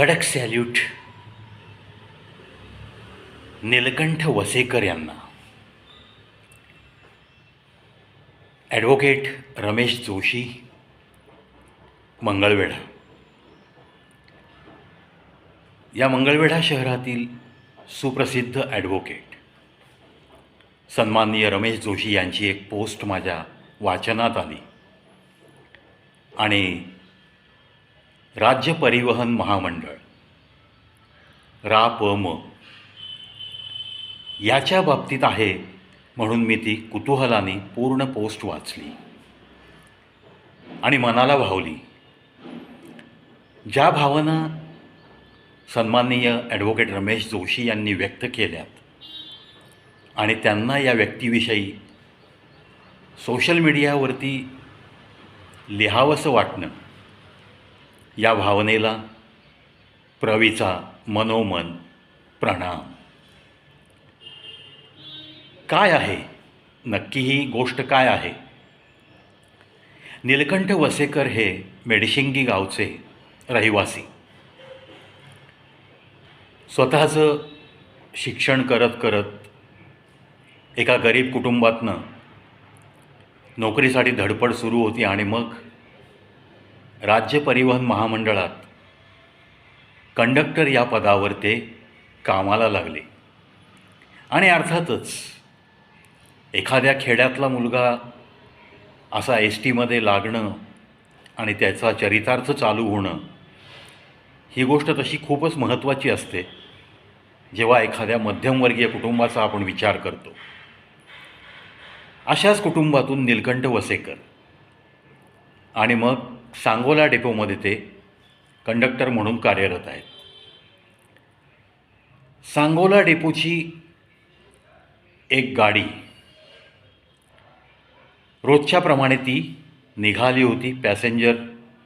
कडक सॅल्यूट. नीलकंठ वसेकर यांना. ॲडव्होकेट रमेश जोशी. मंगळवेढा. या मंगळवेढा शहरातील सुप्रसिद्ध ॲडव्होकेट. सन्माननीय रमेश जोशी यांची एक पोस्ट माझ्या वाचनात आली. आणि राज्य परिवहन महामंडळ. रा प म. याच्या बाबतीत आहे म्हणून मी ती कुतूहलाने पूर्ण पोस्ट वाचली. आणि मनाला भावली. ज्या भावना सन्माननीय ॲडव्होकेट रमेश जोशी यांनी व्यक्त केल्यात आणि त्यांना या व्यक्तीविषयी सोशल मीडियावरती लिहावंसं वाटणं या भावनेला प्रवीचा मनोमन प्रणाम. काय आहे? नक्की ही गोष्ट काय आहे? नीलकंठ वसेकर हे मेडशिंगी गावचे रहिवासी. स्वतःचं शिक्षण करत करत एका गरीब कुटुंबातनं नोकरीसाठी धडपड सुरू होती आणि मग राज्य परिवहन महामंडळात कंडक्टर या पदावर ते कामाला लागले. आणि अर्थातच एखाद्या खेड्यातला मुलगा असा एस टीमध्ये लागणं आणि त्याचा चरितार्थ चालू होणं ही गोष्ट तशी खूपच महत्त्वाची असते जेव्हा एखाद्या मध्यमवर्गीय कुटुंबाचा आपण विचार करतो. अशाच कुटुंबातून नीलकंठ वसेकर आणि मग सांगोला डेपोमध्ये ते कंडक्टर म्हणून कार्यरत आहेत. सांगोला डेपोची एक गाडी रोजच्याप्रमाणे ती निघाली होती पॅसेंजर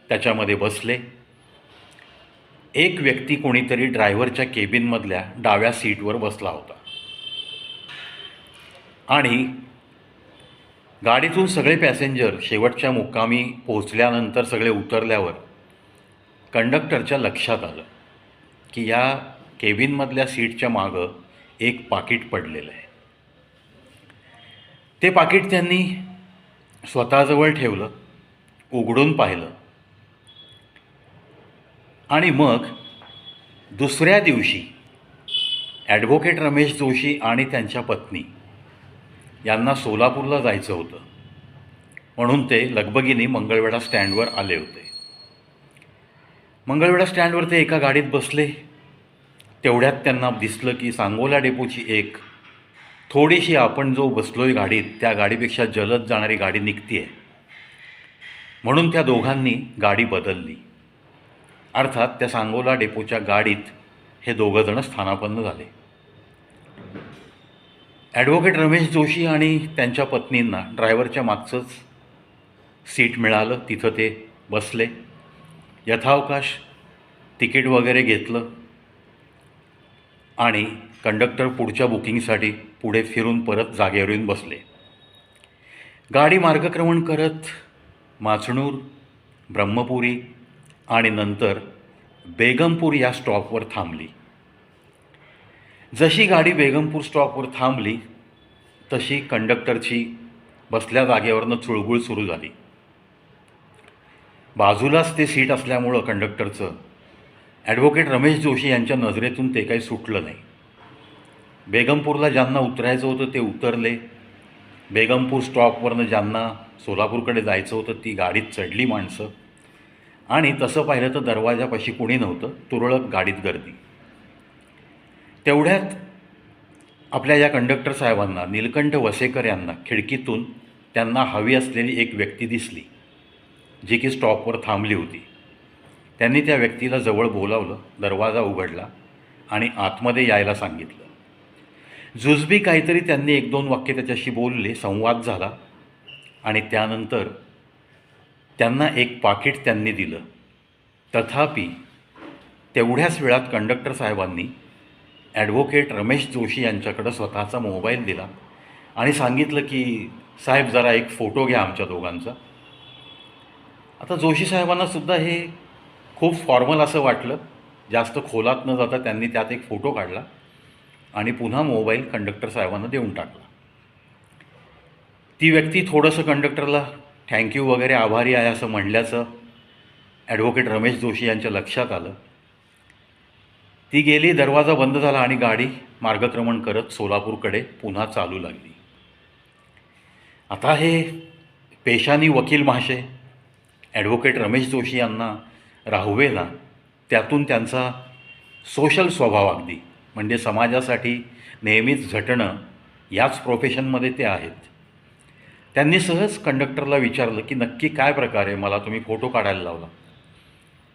त्याच्यामध्ये बसले. एक व्यक्ती कोणीतरी ड्रायव्हरच्या केबिनमधल्या डाव्या सीटवर बसला होता. आणि गाडीतून सगळे पॅसेंजर शेवटच्या मुक्कामी पोहोचल्यानंतर सगळे उतरल्यावर कंडक्टरच्या लक्षात आलं की या केबिनमधल्या सीटच्या मागं एक पाकिट पडलेलं आहे. ते पाकिट त्यांनी स्वतःजवळ ठेवलं उघडून पाहिलं आणि मग दुसऱ्या दिवशी ॲडव्होकेट रमेश जोशी आणि त्यांच्या पत्नी यांना सोलापूरला जायचं होतं. म्हणून ते लगबगीने मंगळवेढा स्टँडवर आले होते. मंगळवेढा स्टँडवर ते एका गाडीत बसले. तेवढ्यात त्यांना दिसलं की सांगोला डेपोची एक थोडीशी आपण जो बसलोय गाडीत त्या गाडीपेक्षा जलद जाणारी गाडी निघतीये. आहे म्हणून त्या दोघांनी गाडी बदलली. अर्थात त्या सांगोला डेपोच्या गाडीत हे दोघंजणं स्थानापन्न झाले. ॲडव्होकेट रमेश जोशी आणि त्यांच्या पत्नींना ड्रायव्हरच्या मागचंच सीट मिळालं. तिथं ते बसले. यथावकाश तिकीट वगैरे घेतलं आणि कंडक्टर पुढच्या बुकिंगसाठी पुढे फिरून परत जागेवर येऊन बसले. गाडी मार्गक्रमण करत माचणूर ब्रह्मपुरी आणि नंतर बेगमपूर या स्टॉपवर थांबली. जशी गाडी बेगमपूर स्टॉपवर थांबली तशी कंडक्टरची बसल्या जागेवरनं चुळबुळ सुरू झाली. बाजूलाच ते सीट असल्यामुळं कंडक्टरचं ॲडव्होकेट रमेश जोशी यांच्या नजरेतून ते काही सुटलं नाही. बेगमपूरला ज्यांना उतरायचं होतं ते उतरले. बेगमपूर स्टॉपवरनं ज्यांना सोलापूरकडे जायचं होतं ती गाडीत चढली माणसं. आणि तसं पाहिलं तर दरवाजापाशी कुणी नव्हतं तुरळक गाडीत गर्दी. तेवढ्यात आपल्या या कंडक्टर साहेबांना नीलकंठ वसेकर यांना खिडकीतून त्यांना हवी असलेली एक व्यक्ती दिसली जी की स्टॉपवर थांबली होती. त्यांनी त्या व्यक्तीला जवळ बोलावलं दरवाजा उघडला आणि आतमध्ये यायला सांगितलं. जुजबी काहीतरी त्यांनी एक दोन वाक्य त्याच्याशी बोलले संवाद झाला आणि त्यानंतर त्यांना एक पाकिट त्यांनी दिलं. तथापि तेवढ्याच वेळात कंडक्टर साहेबांनी ॲडव्होकेट रमेश जोशी यांच्याकडं स्वतःचा मोबाईल दिला. आणि सांगितलं की साहेब जरा एक फोटो घ्या आमच्या दोघांचा. आता जोशी साहेबांनासुद्धा हे खूप फॉर्मल असं वाटलं. जास्त खोलात न जाता त्यांनी त्यात एक फोटो काढला आणि पुन्हा मोबाईल कंडक्टर साहेबांना देऊन टाकला. ती व्यक्ती थोडंसं कंडक्टरला थँक्यू वगैरे आभारी आहे असं म्हणल्याचं ॲडव्होकेट रमेश जोशी यांच्या लक्षात आलं. ती गेली दरवाजा बंद झाला आणि गाडी मार्गक्रमण करत सोलापूरकडे पुन्हा चालू लागली. आता हे पेशानी वकील महाशय ॲडव्होकेट रमेश जोशी यांना राहुवेला त्यातून त्यांचा सोशल स्वभाव अगदी म्हणजे समाजासाठी नेहमीच झटणं याच प्रोफेशनमध्ये ते आहेत. त्यांनी सहज कंडक्टरला विचारलं की नक्की काय प्रकारे मला तुम्ही फोटो काढायला लावला.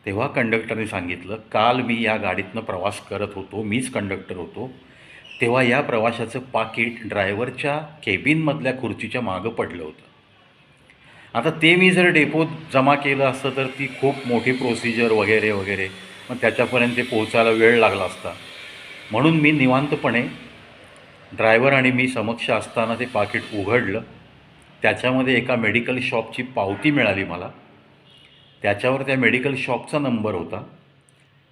तेव्हा कंडक्टरने सांगितलं काल मी या गाडीतनं प्रवास करत होतो मीच कंडक्टर होतो. तेव्हा या प्रवाशाचं पाकिट ड्रायव्हरच्या केबिनमधल्या खुर्चीच्या मागं पडलं होतं. आता ते मी जर डेपोत जमा केलं असतं तर ती खूप मोठी प्रोसिजर वगैरे वगैरे. मग त्याच्यापर्यंत ते पोहोचायला वेळ लागला असता. म्हणून मी निवांतपणे ड्रायव्हर आणि मी समक्ष असताना ते पाकिट उघडलं. त्याच्यामध्ये एका मेडिकल शॉपची पावती मिळाली मला. त्याच्यावर त्या मेडिकल शॉपचा नंबर होता.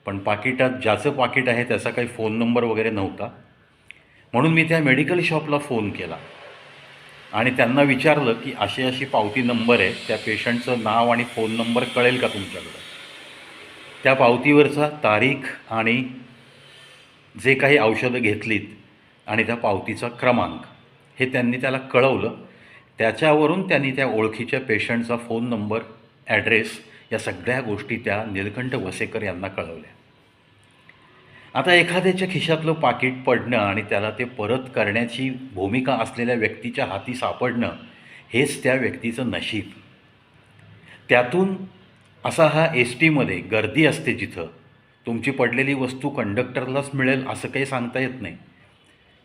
पण पाकिटात ज्याचं पाकिट आहे त्याचा काही फोन नंबर वगैरे नव्हता. म्हणून मी त्या मेडिकल शॉपला फोन केला. आणि त्यांना विचारलं की अशी अशी पावती नंबर आहे त्या पेशंटचं नाव आणि फोन नंबर कळेल का तुमच्याकडं? त्या पावतीवरचा तारीख आणि जे काही औषधं घेतलीत आणि त्या पावतीचा क्रमांक हे त्यांनी त्याला कळवलं. त्याच्यावरून त्यांनी त्या ओळखीच्या पेशंटचा फोन नंबर ॲड्रेस या सगळ्या गोष्टी त्या निलकंठ वसेकर यांना कळवल्या. आता एखाद्याच्या खिशातलं पाकिट पडणं आणि त्याला ते परत करण्याची भूमिका असलेल्या व्यक्तीच्या हाती सापडणं हेच त्या व्यक्तीचं नशीब. त्यातून असा हा एस टीमध्ये गर्दी असते जिथं तुमची पडलेली वस्तू कंडक्टरलाच मिळेल असं काही सांगता येत नाही.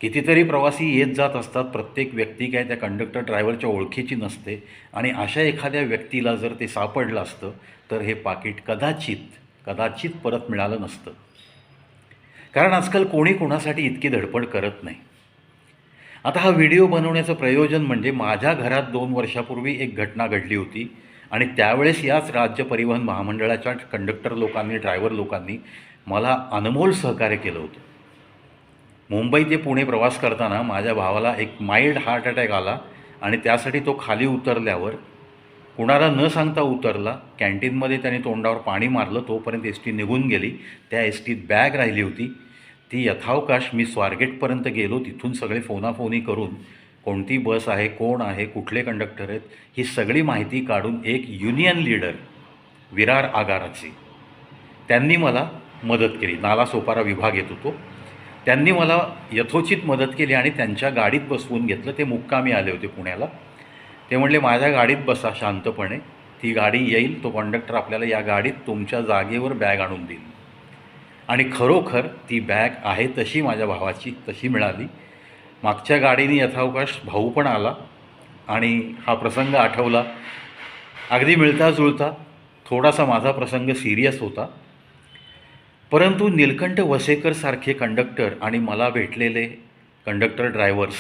कितीतरी प्रवासी येत जात असतात प्रत्येक व्यक्ती काय त्या कंडक्टर ड्रायव्हरच्या ओळखीची नसते आणि अशा एखाद्या व्यक्तीला जर ते सापडलं असतं तर हे पाकिट कदाचित कदाचित परत मिळालं नसतं. कारण आजकाल कोणी कोणासाठी इतकी धडपड करत नाही. आता हा व्हिडिओ बनवण्याचं प्रयोजन म्हणजे माझ्या घरात दोन वर्षापूर्वी एक घटना घडली होती आणि त्यावेळेस याच राज्य परिवहन महामंडळाच्या कंडक्टर लोकांनी ड्रायव्हर लोकांनी मला अनमोल सहकार्य केलं होतं. मुंबई ते पुणे प्रवास करताना माझ्या भावाला एक माइल्ड हार्ट अटॅक आला आणि त्यासाठी तो खाली उतरल्यावर कुणाला न सांगता उतरला. कॅन्टीनमध्ये त्याने तोंडावर पाणी मारलं. तोपर्यंत एस टी निघून गेली. त्या एस टीत बॅग राहिली होती. ती यथावकाश मी स्वारगेटपर्यंत गेलो. तिथून सगळे फोनाफोनी करून कोणती बस आहे कोण आहे कुठले कंडक्टर आहेत ही सगळी माहिती काढून एक युनियन लीडर विरार आगाराची त्यांनी मला मदत केली. नाला सोपारा विभाग येत होतो. त्यांनी मला यथोचित मदत केली आणि त्यांच्या गाडीत बसवून घेतलं. ते मुक्कामी आले होते पुण्याला. ते म्हणले माझ्या गाडीत बसा शांतपणे. ती गाडी येईल. तो कंडक्टर आपल्याला या गाडीत तुमच्या जागेवर बॅग आणून देईल. आणि खरोखर ती बॅग आहे तशी माझ्या भावाची तशी मिळाली. मागच्या गाडीने यथावकाश भाऊ पण आला आणि हा प्रसंग आठवला. अगदी मिळता जुळता थोडासा माझा प्रसंग सिरियस होता. परंतु निलकंठ वसेकरसारखे कंडक्टर आणि मला भेटलेले कंडक्टर ड्रायव्हर्स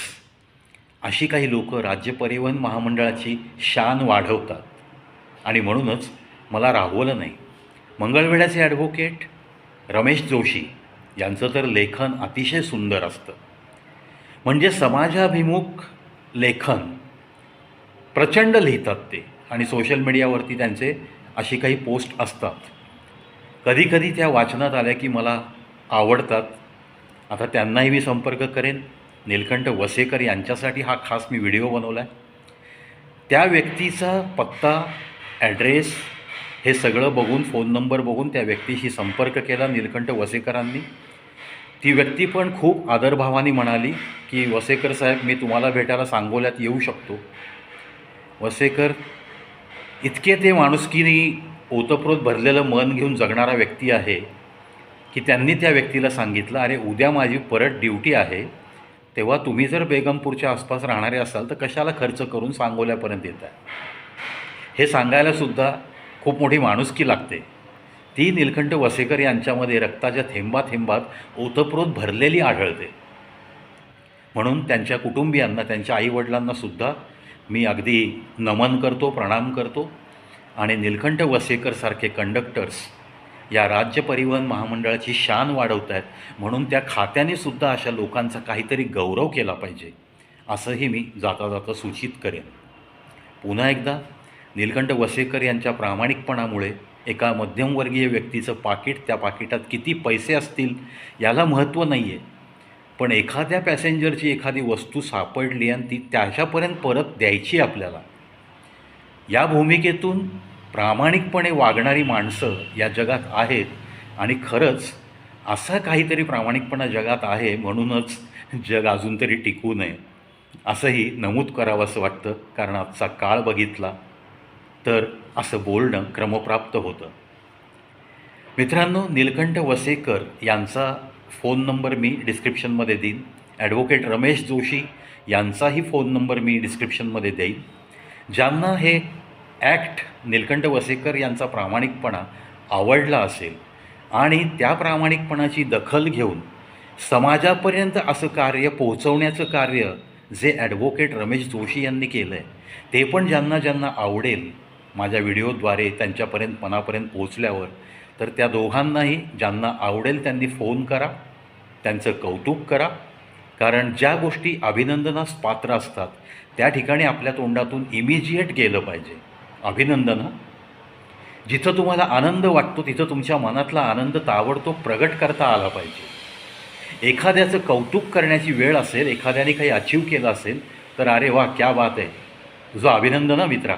अशी काही लोकं राज्य परिवहन महामंडळाची शान वाढवतात. आणि म्हणूनच मला राहवलं नाही. मंगळवेढ्याचे ॲडव्होकेट रमेश जोशी यांचं तर लेखन अतिशय सुंदर असतं. म्हणजे समाजाभिमुख लेखन प्रचंड लिहितात ते आणि सोशल मीडियावरती त्यांचे अशी काही पोस्ट असतात. कधीकधी त्या वाचनात आल्या की मला आवडतात. आता त्यांनाही मी संपर्क करेन. निलकंठ वसेकर यांच्यासाठी हा खास मी व्हिडिओ बनवला आहे त्या व्यक्तीचा पत्ता ॲड्रेस हे सगळं बघून फोन नंबर बघून त्या व्यक्तीशी संपर्क केला निलकंठ वसेकरांनी. ती व्यक्ती पण खूप आदरभावाने म्हणाली की वसेकर साहेब मी तुम्हाला भेटायला सांगोल्यात येऊ शकतो. वसेकर इतके ते माणुसकीने ओतप्रोत भरलेलं मन घेऊन जगणारा व्यक्ती आहे की त्यांनी त्या व्यक्तीला सांगितलं अरे उद्या माझी परत ड्युटी आहे. तेव्हा तुम्ही जर बेगमपूरच्या आसपास राहणारे असाल तर कशाला खर्च करून सांगोल्यापर्यंत येत आहे हे सांगायलासुद्धा खूप मोठी माणुसकी लागते. ती निलकंठ वसेकर यांच्यामध्ये रक्ताच्या थेंबा थेंबात ओतप्रोत भरलेली आढळते. म्हणून त्यांच्या कुटुंबियांना त्यांच्या आईवडिलांनासुद्धा मी अगदी नमन करतो प्रणाम करतो. आणि निलकंठ वसेकरसारखे कंडक्टर्स या राज्य परिवहन महामंडळाची शान वाढवत आहेत. म्हणून त्या खात्याने सुद्धा अशा लोकांचा काहीतरी गौरव केला पाहिजे असंही मी जाता जाता सूचित करेन. पुन्हा एकदा निलकंठ वसेकर यांच्या प्रामाणिकपणामुळे एका मध्यमवर्गीय व्यक्तीचं पाकिट त्या पाकिटात किती पैसे असतील याला महत्त्व नाही आहे पण एखाद्या पॅसेंजरची एखादी वस्तू सापडली आणि ती त्याच्यापर्यंत परत द्यायची आपल्याला. या भूमिकेतून प्रामाणिकपणे वागणारी माणसं या जगात आहेत. आणि खरंच असा काहीतरी प्रामाणिकपणा जगात आहे म्हणूनच जग अजून तरी टिकू नये असंही नमूद करावं असं वाटतं कारण आजचा काळ बघितला तर असं बोलणं क्रमप्राप्त होतं. मित्रांनो नीलकंठ वसेकर यांचा फोन नंबर मी डिस्क्रिप्शनमध्ये देईन. ॲडव्होकेट रमेश जोशी यांचाही फोन नंबर मी डिस्क्रिप्शनमध्ये देईन. ज्यांना हे ॲक्ट निलकंठ वसेकर यांचा प्रामाणिकपणा आवडला असेल आणि त्या प्रामाणिकपणाची दखल घेऊन समाजापर्यंत असं कार्य पोहोचवण्याचं कार्य जे ॲडव्होकेट रमेश जोशी यांनी केलं आहे ते पण ज्यांना ज्यांना आवडेल माझ्या व्हिडिओद्वारे त्यांच्यापर्यंत मनापर्यंत पोचल्यावर तर त्या दोघांनाही ज्यांना आवडेल त्यांनी फोन करा त्यांचं कौतुक करा. कारण ज्या गोष्टी अभिनंदनास पात्र असतात त्या ठिकाणी आपल्या तोंडातून इमिजिएट गेलं पाहिजे. अभिनंदन. जिथं तुम्हाला आनंद वाटतो तिथं तुमच्या मनातला आनंद ताबडतोब प्रगट करता आला पाहिजे. एखाद्याचं कौतुक करण्याची वेळ असेल एखाद्याने काही अचीव केलं असेल तर अरे वा क्या बात आहे. तुझं अभिनंदन मित्रा.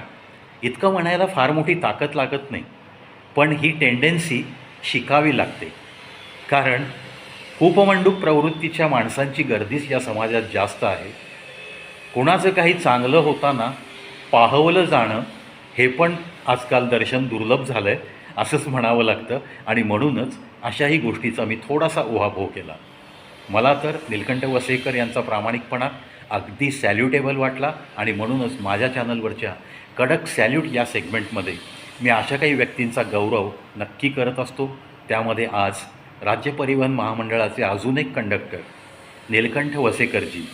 इतकं म्हणायला फार मोठी ताकद लागत नाही. पण ही टेंडन्सी शिकावी लागते. कारण कूपमंडूक प्रवृत्तीच्या माणसांची गर्दीच या समाजात जास्त आहे. कुणाचं काही चांगलं होताना पाहवलं जाणं हे पण आजकाल दर्शन दुर्लभ झालं आहे असंच म्हणावं लागतं. आणि म्हणूनच अशाही गोष्टीचा मी थोडासा उहापोह केला. मला तर निलकंठ वसेकर यांचा प्रामाणिकपणा अगदी सॅल्युटेबल वाटला आणि म्हणूनच माझ्या चॅनलवरच्या कडक सॅल्यूट या सेगमेंटमध्ये मी अशा काही व्यक्तींचा गौरव नक्की करत असतो. त्यामध्ये आज राज्य परिवहन महामंडळाचे अजून एक कंडक्टर नीलकंठ वसेकरजी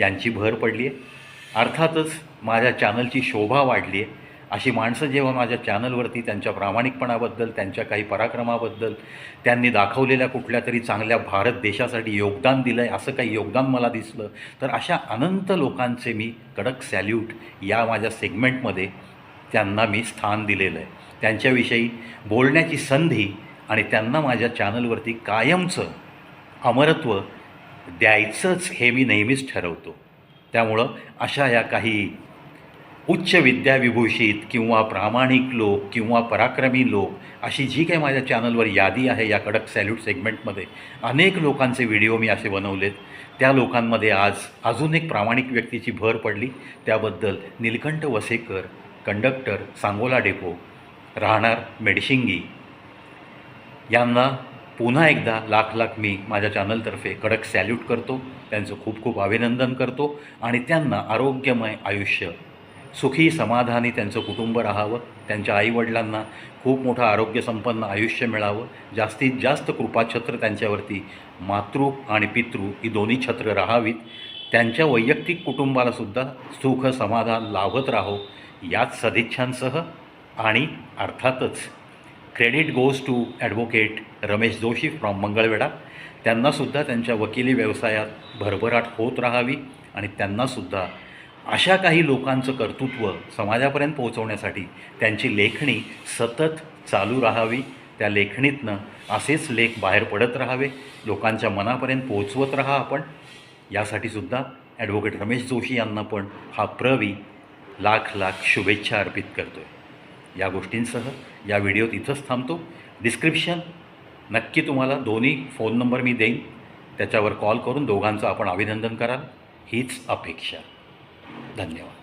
यांची भर पडली आहे अर्थातच माझ्या चॅनलची शोभा वाढली आहे अशी माणसं जेव्हा माझ्या चॅनलवरती त्यांच्या प्रामाणिकपणाबद्दल त्यांच्या काही पराक्रमाबद्दल त्यांनी दाखवलेल्या कुठल्या तरी चांगल्या भारत देशासाठी योगदान दिलं आहे असं काही योगदान मला दिसलं तर अशा अनंत लोकांचे मी कडक सॅल्यूट या माझ्या सेगमेंटमध्ये त्यांना मी स्थान दिलेलं आहे. त्यांच्याविषयी बोलण्याची संधी आणि त्यांना माझ्या चॅनलवरती कायमचं अमरत्व द्यायचंच हे मी नेहमीच ठरवतो. त्यामुळं अशा या काही उच्च विद्याविभूषित किंवा प्रामाणिक लोक किंवा पराक्रमी लोक अशी जी काही माझ्या चॅनलवर यादी आहे या कडक सॅल्यूट सेगमेंटमध्ये अनेक लोकांचे व्हिडिओ मी असे बनवलेत. त्या लोकांमध्ये आज अजून एक प्रामाणिक व्यक्तीची भर पडली. त्याबद्दल नीलकंठ वसेकर कंडक्टर सांगोला डेपो राहणार मेडशिंगी यांना पुन्हा एकदा लाख लाख मी माझ्या चॅनलतर्फे कडक सॅल्यूट करतो. त्यांचं खूप खूप अभिनंदन करतो आणि त्यांना आरोग्यमय आयुष्य सुखी समाधानी त्यांचं कुटुंब राहावं त्यांच्या आईवडिलांना खूप मोठं आरोग्यसंपन्न आयुष्य मिळावं जास्तीत जास्त कृपाछत्र त्यांच्यावरती मातृ आणि पितृ ही दोन्ही छत्र राहावीत त्यांच्या वैयक्तिक कुटुंबालासुद्धा सुख समाधान लाभत राहो याच सदिच्छांसह आणि अर्थातच. Credit goes to advocate Ramesh Joshi from Mangalvedha. त्यांनासुद्धा त्यांच्या वकिली व्यवसायात भरभराट होत राहावी आणि त्यांनासुद्धा अशा काही लोकांचं कर्तृत्व समाजापर्यंत पोहोचवण्यासाठी त्यांची लेखणी सतत चालू राहावी. त्या लेखणीतनं असेच लेख बाहेर पडत राहावे. लोकांच्या मनापर्यंत पोहोचवत राहा आपण. यासाठी सुद्धा ॲडव्होकेट रमेश जोशी यांना पण हा प्रवी लाख लाख शुभेच्छा अर्पित करतो आहे या गोष्टींसह या व्हिडिओत इथंच थांबतो. डिस्क्रिप्शन नक्की तुम्हाला दोन्ही फोन नंबर मी देईन. त्याच्यावर कॉल करून दोघांचं आपण अभिनंदन कराल. हीच अपेक्षा. धन्यवाद